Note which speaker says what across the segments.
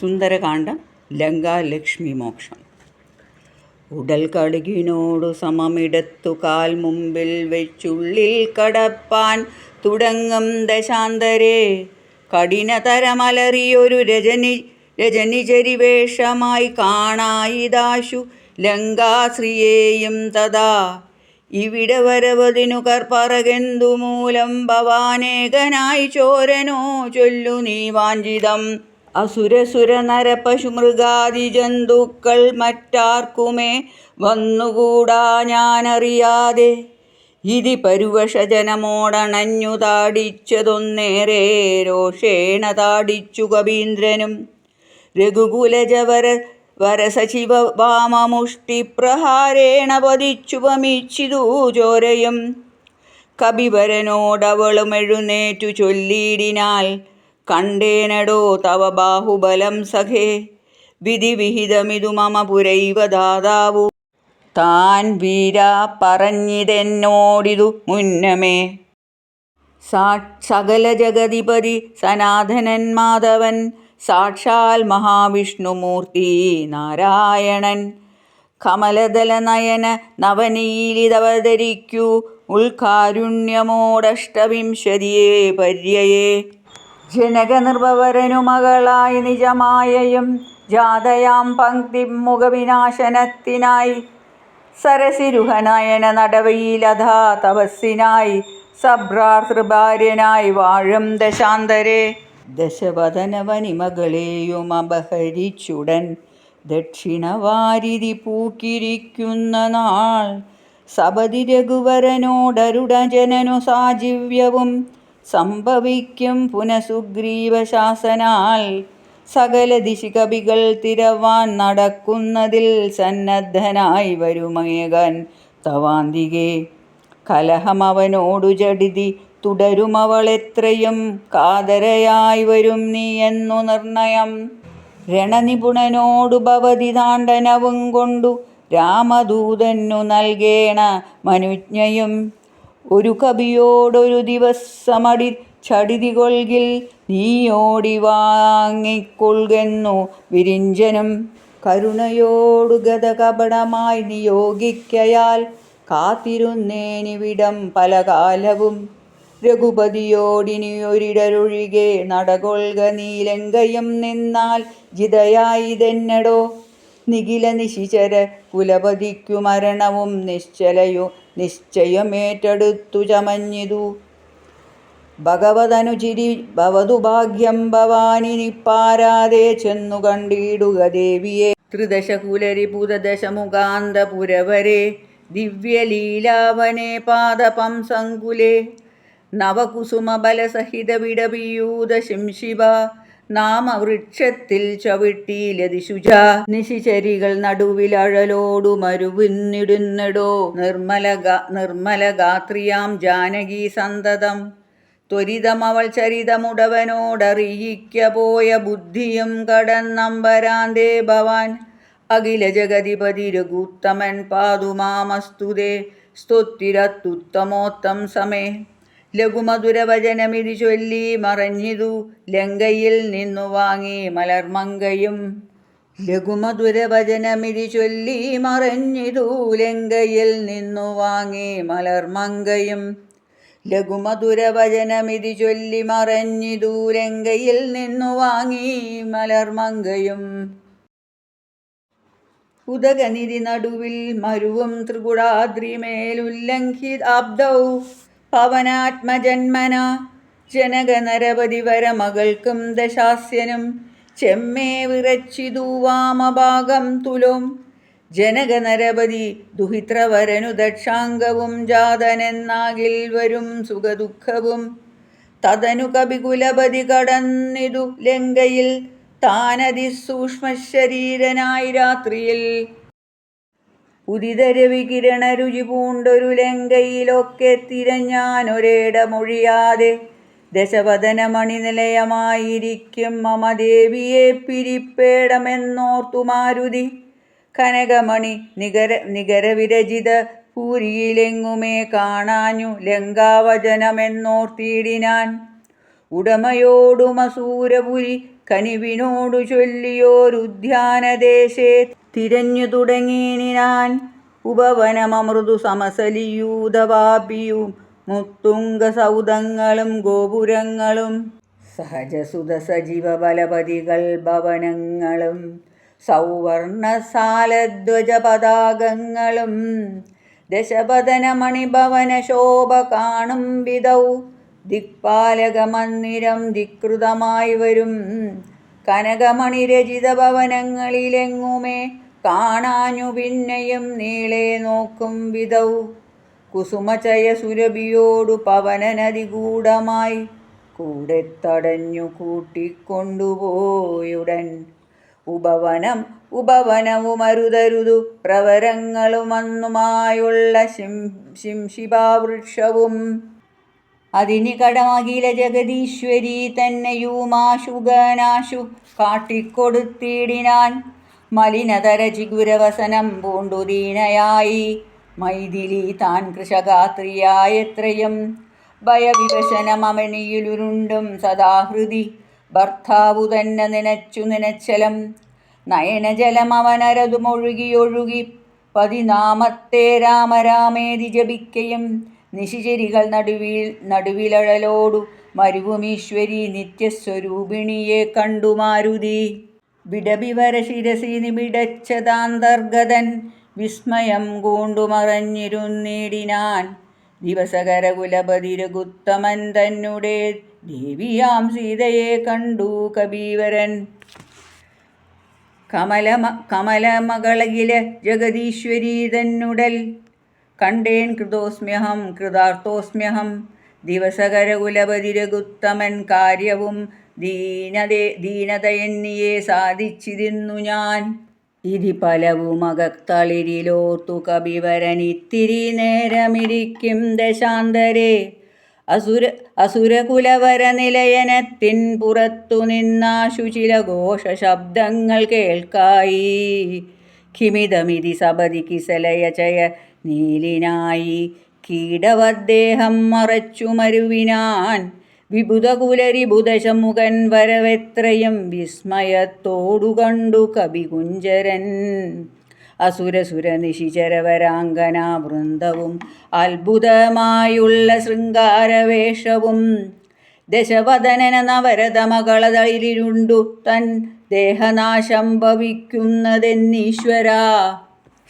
Speaker 1: സുന്ദരകാന്ഡം ലങ്കാലക്ഷ്മി മോക്ഷം. ഉടൽ കടുകിനോടു സമമിടത്തു കാൽ മുമ്പിൽ വെച്ചുള്ളിൽ കടപ്പാൻ തുടങ്ങും ദശാന്തരേ. കഠിനതരമലറിയൊരു രജനി രജനിചരിവേഷമായി കാണായിദാശു ലങ്കാശ്രീയേയും തഥാ. ഇവിടെ വരവതിനു കർപ്പറകെന്തു മൂലം ഭവാനേകനായി ചോരനോ ചൊല്ലു നീ വാഞ്ചിതം. അസുരസുര നരപശു മൃഗാദി ജന്തുക്കൾ മറ്റാർക്കുമേ വന്നുകൂടാ ഞാനറിയാതെ. ഇതി പരുവശജനമോടണഞ്ഞു താടിച്ചതൊന്നേറെ രോഷേണ താടിച്ചു കവീന്ദ്രനും. രഘുകുലജവര വരസചിവ വാമമുഷ്ടിപ്രഹാരേണ പതിച്ചു വമിച്ചിതു ചോരയും. കപിവരനോടവളും എഴുന്നേറ്റു ചൊല്ലിയിടിനാൽ കണ്ടേനടോ തവ ബാഹുബലം സഖേ. വിധിവിഹിതമിതു മമ പുരൈവ ദാതാവു. താൻ വീര പറഞ്ഞിതെന്നോടിതു മുന്നമേ. സകല ജഗതിപതി സനാതനൻ മാധവൻ. സാക്ഷാൽ മഹാവിഷ്ണുമൂർത്തി നാരായണൻ. കമലദലനയന നവനീലിതവതരിക്കൂ. ഉൾകാരുണ്യമോടഷ്ടവിംശതിയേ പര്യയേ. ജനകനിർഭവരനു മകളായി നിജമായയും ജാതയാം പങ്ക്തി മുഖവിനാശനത്തിനായി സരസിരുഹനയന നടവയിലഥാ തപസ്സിനായി സഭ്രാതൃഭാര്യനായി വാഴും ദശാന്തരെ. ദശവതനവനിമകളെയും അപഹരിച്ചുടൻ ദക്ഷിണവാരിതി പൂക്കിരിക്കുന്ന നാൾ സപതി രഘുവരനോടരുടജനനു സാജീവ്യവും സംഭവിക്കും പുനഃസുഗ്രീവശാസനാൽ. സകല ദിശികവികൾ തിരവാൻ നടക്കുന്നതിൽ സന്നദ്ധനായി വരുമേകൻ തവാന്തികെ. കലഹമവനോടു ജടിതി തുടരുമവളെത്രയും കാതരയായി വരും നീ എന്നു നിർണയം. രണനിപുണനോടു ഭവതി താണ്ഡനവും കൊണ്ടു രാമദൂതന്നു നൽകേണ മനുജ്ഞയും. ഒരു കവിയോടൊരു ദിവസമടി ചടിതി കൊൽകിൽ നീയോടി വാങ്ങിക്കൊള്ളുന്നു. വിരിഞ്ചനം കരുണയോടു ഗത കപടമായി നിയോഗിക്കയാൽ കാത്തിരുന്നേനിവിടം പല കാലവും രഘുപതിയോടിനിയൊരിടരൊഴികെ നടകൊൾക നീലങ്കയും നിന്നാൽ ജിതയായിതെന്നടോ നിഖില നിശിചര കുലപതിക്കു മരണവും നിശ്ചലയു നിശ്ചയമേറ്റെടുത്തു ചമഞ്ഞിതു. ഭഗവതനുചിരി ഭവതു ഭാഗ്യം ഭവാനി പാരാതെ ചെന്നു കണ്ടിടുക ദേവിയെ. ത്രിദശകുലരി പുതദശ മുഖാന്തപുരവരെ ദിവ്യലീലാവനെ പാദപം സങ്കുലേ. നവകുസുമബലസഹിത വിടവിയൂത ശിംശിവ നാമവൃക്ഷത്തിൽ ചവിട്ടിയിലതിശുച നിശിചരികൾ നടുവിൽ അഴലോടു മരുവിന്നിടുന്നടോ. നിർമ്മല നിർമ്മല ഗാത്രിയാം ജാനകി സന്തതം. ത്വരിതമവൾ ചരിതമുടവനോടറിയിക്ക പോയ ബുദ്ധിയും കടന്നമ്പരാന്തേ ഭവാൻ. അഖില ജഗതിപതി രഘുത്തമൻ പാതുമാമസ്തുതേ സ്തുത്തിരത്തുത്തമോത്തം സമേ. ലഘുമധുരവചനമിതി ചൊല്ലി മറഞ്ഞിതു ലങ്കയിൽ നിന്നു വാങ്ങി മലർമങ്കയും ലഘുമധുരവചനമിതി ചൊല്ലി മറഞ്ഞിതു ലങ്കയിൽ നിന്നു വാങ്ങി മലർമങ്കയും ലഘുമധുരവചനമിതി ചൊല്ലി മറഞ്ഞിതു ലങ്കയിൽ നിന്നു വാങ്ങി മലർമങ്കയും ഉദകനിധി നടുവിൽ മരുവും ത്രികുടാദ്രിമേലുല്ലംഘിതാബ്ദൗ. പവനാത്മജന്മന. ജനകനരപതി വരമകൾക്കും ദശാസ്യനും ചെമ്മേ വിറച്ചി വാമഭാഗം തുലോം. ജനകനരപതി ദുഹിത്രവരനു ദക്ഷാംഗവും ജാതനെന്നാകിൽ വരും സുഖദുഃഖവും. തതനു കപികുലപതി കടന്നിതു ലങ്കയിൽ. താനതിസൂക്ഷ്മശരീരനായി രാത്രിയിൽ ഉദിതരവികിരണ രുചി പൂണ്ടൊരു ലങ്കയിലൊക്കെ തിരഞ്ഞാനൊരേടമൊഴിയാതെ ദശവദനമണിനിലയമായിരിക്കും മമദേവിയെ പിരിപ്പേടമെന്നോർത്തു മാരുതി കനകമണി നികര നികരവിരചിത പൂരിയിലെങ്ങുമേ കാണാഞ്ഞു ലങ്കാവചനമെന്നോർത്തിയിടിനാൻ. ഉടമയോടുമസൂരപുരി കനിവിനോടു ചൊല്ലിയോരുദ്യാനദേശേ തിരഞ്ഞു തുടങ്ങിനി ഉപവനമൃതു സമസലിയൂതവാപിയും മുത്തുംഗ സൗധങ്ങളും ഗോപുരങ്ങളും സഹജസുത സജീവ ബലപതികൾ ഭവനങ്ങളും സൗവർണസാലധ്വജ പതാകങ്ങളും ദശപതനമണിഭവന ശോഭ കാണും വിധൗ ദിക്പാലക മന്ദിരം ധികൃതമായി വരും. കനകമണിരചിത ഭവനങ്ങളിലെങ്ങുമേ കാണാഞ്ഞു പിന്നെയും നീളെ നോക്കും വിധൗ. കുസുമചയ സുരഭിയോടു പവനനദി കൂടമായി കൂടെ തടഞ്ഞു കൂട്ടിക്കൊണ്ടുപോയുടൻ. ഉപവനം ഉപവനവുമരുതരുതു പ്രവരങ്ങളുമന്നുമായുള്ള ശിം ശിംശിഭാവൃക്ഷവും അതിന് കടമകില ജഗദീശ്വരി തന്നെയുമാശുഗനാശു കാട്ടിക്കൊടുത്തിടിനാൻ. മലിനതര ജിഗുരവസനം പൂണ്ടുദീനയായി മൈഥിലി താൻ കൃഷകാത്രിയായത്രയും ഭയവിവശനമണിയിലുരുണ്ടും സദാഹൃതി ഭർത്താവു തന്നെ നനച്ചു നനച്ചലം. നയനജലം അവനരതുമൊഴുകിയൊഴുകി പതിനാമത്തെ രാമരാമേതി ജപിക്കയും നിശിചരികൾ നടുവിൽ നടുവിലഴലോടു മരുഭൂമീശ്വരി നിത്യസ്വരൂപിണിയെ കണ്ടു മാരുതി വിടബിവര ശിരസി നിമിടച്ചതാന്തർഗതൻ വിസ്മയം കൂണ്ടുമറഞ്ഞിരുന്നിടിനാൻ. ദിവസകരകുലപതി രഘുത്തമൻ തന്നെ ദേവിയാം സീതയെ കണ്ടു കബീവരൻ കമലമ കമലമകളകില ജഗദീശ്വരി തന്നുടൽ കണ്ടേൻ കൃതോസ്മ്യഹം കൃതാർത്ഥോസ്മ്യഹം. ദിവസകരകുലപതി രഘുത്തമൻ കാര്യവും ദീനതേ ദീനതയെന്നിയെ സാധിച്ചിരുന്നു ഞാൻ. ഇതി പലവുമകത്തളിരിലോർത്തു കവിവരനിത്തിരി നേരമിരിക്കും ദശാന്തരെ. അസുര അസുരകുലവര നിലയനത്തിൻ പുറത്തു നിന്നാശു ചില ഘോഷശബ്ദങ്ങൾ കേൾക്കായി. കിമിതമിതി കിസലയ കിസലയചയ നീലിനായി കീടവദ്ദേഹം മറച്ചു മരുവിനാൻ വിബുധകുലരിബുധശമുഖൻ വരവെത്രയും വിസ്മയത്തോടു കണ്ടു കവികുഞ്ചരൻ. അസുരസുര നിശിചരവരാങ്കന വൃന്ദവും അത്ഭുതമായുള്ള ശൃംഗാരവേഷവും ദശവദനന നവരതമകളതളിരുണ്ടു തൻ ദേഹനാശം ഭവിക്കുന്നതെന്നീശ്വര.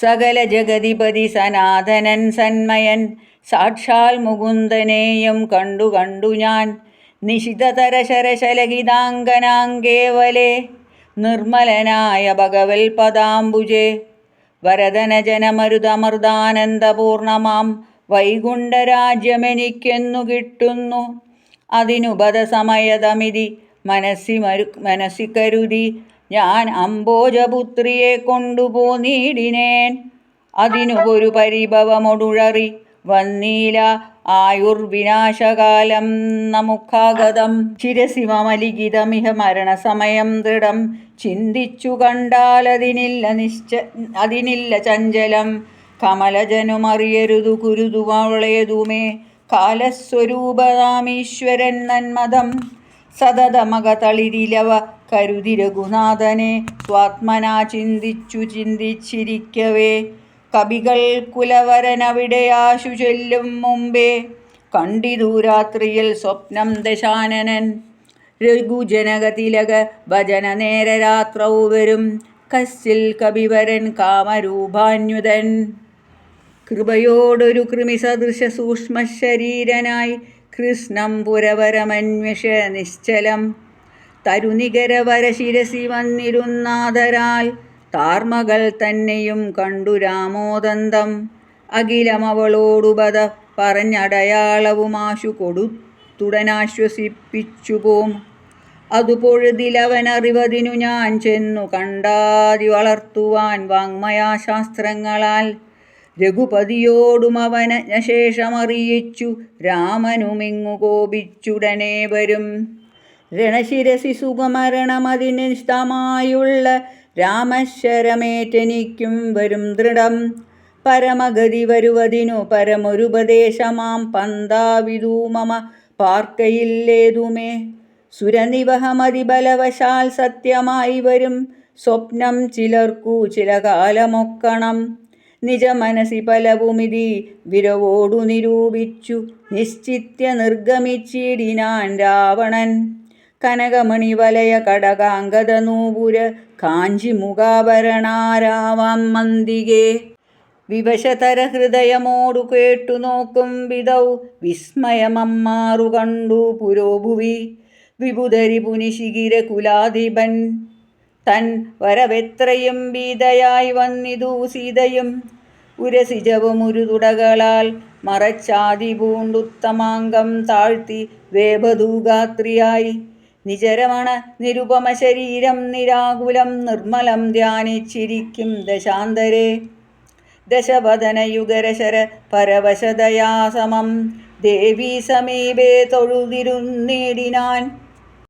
Speaker 1: സകല ജഗതിപതി സനാതനൻ സന്മയൻ സാക്ഷാൽ മുകുന്ദനേയം കണ്ടു കണ്ടു ഞാൻ. നിശിതതരശരശലഗിതാങ്കനാങ്കേവലെ നിർമ്മലനായ ഭഗവൽ പദാംബുജേ. വരദനജനമരുതമൃതാനന്ദപൂർണമാം വൈകുണ്ഠരാജ്യമെനിക്കെന്നു കിട്ടുന്നു. അതിനുപത സമയതമിതി മനസ്സി മനസ്സി കരുതി ഞാൻ അംബോജപുത്രിയെ കൊണ്ടുപോന്നീടിനേൻ അതിനു ഒരു പരിഭവമൊടുഴറി. വന്നീല ആയുർവിനാശകാലം നമുക്കാഗതം. ചിരസിമലിഖിതമിഹ മരണസമയം ദൃഢം. ചിന്തിച്ചു കണ്ടാൽ അതിനില്ല നിശ്ച അതിനില്ല ചഞ്ചലം. കമലജനുമറിയരുതു കുരുതുവളയതുമേ കാലസ്വരൂപതാമീശ്വരൻ നന്മതം. സതതമക തളിരിലവ കരുതി രഘുനാഥനെ. സ്വാത്മനാ ചിന്തിച്ചു ചിന്തിച്ചിരിക്കവേ. കവികൾ കുലവരനവിടെയാശു ചെല്ലും മുമ്പേ. കണ്ടിതു രാത്രിയിൽ സ്വപ്നം ദശാനനൻ. രഘുജനകതിലക ഭജന നേര രാത്രൗ വരും. കസ്സിൽ കവിവരൻ കാമരൂപാന്യുതൻ. കൃപയോടൊരു കൃമിസദൃശ സൂക്ഷ്മ ശരീരനായി കൃഷ്ണം പുരവരമന്വേഷ നിശ്ചലം. തരുനികരവര ശിരസി വന്നിരുന്നാദരാൽ താർമകൾ തന്നെയും കണ്ടു രാമോദന്തം. അഖിലമവളോടുപത പറഞ്ഞടയാളവുമാശു കൊടുത്തുടനാശ്വസിപ്പിച്ചു പോം അതു പൊഴുതിലവനറിവതിനു ഞാൻ ചെന്നു കണ്ടാതി വളർത്തുവാൻ വാങ്മയാശാസ്ത്രങ്ങളാൽ രഘുപതിയോടും അവന ശേഷമറിയിച്ചു രാമനുമിങ്ങു കോപിച്ചുടനെ വരും രണശിരസി സുഖമരണമതിന് ഇഷ്ടമായുള്ള രാമശരമേറ്റെനിക്കും വരും ദൃഢം. പരമഗതി വരുവതിനു പരമൊരുപദേശമാം പന്താവിധു മമ പാർക്കയില്ലേതുമേ. സുരനിവഹമതിബലവശാൽ സത്യമായി വരും സ്വപ്നം ചിലർക്കു ചില കാലമൊക്കണം നിജ മനസി പലവുമിതി വിരവോടു നിരൂപിച്ചു നിശ്ചിത്യ നിർഗമിച്ചിടിനാൻ രാവണൻ. കനകമണി വലയ കടകാംഗത നൂപുര കാഞ്ചി മുഖാഭരണാരാവാം മന്ദികേ വിവശതര ഹൃദയമോടു കേട്ടു നോക്കും വിധൗ വിസ്മയമമ്മാറു കണ്ടു പുരോഭുവി. വിഭുധരി പുനിശിഖിര കുലാധിപൻ. തൻ വരവെത്രയും വീതയായി വന്നിതു സീതയും ഉരസിജവും ഉരുതുടകളാൽ മറച്ചാതി പൂണ്ടുത്തമാങ്കം താഴ്ത്തി വേപദൂഗാത്രിയായി നിചരമണ നിരുപമ ശരീരം നിരാകുലം നിർമ്മലം ധ്യാനിച്ചിരിക്കും ദശാന്തരേ. ദശവദനയുഗരശര യുഗരശര പരവശദയാസമം ദേവീ സമീപേ തൊഴുതിരുന്നിടിനാൻ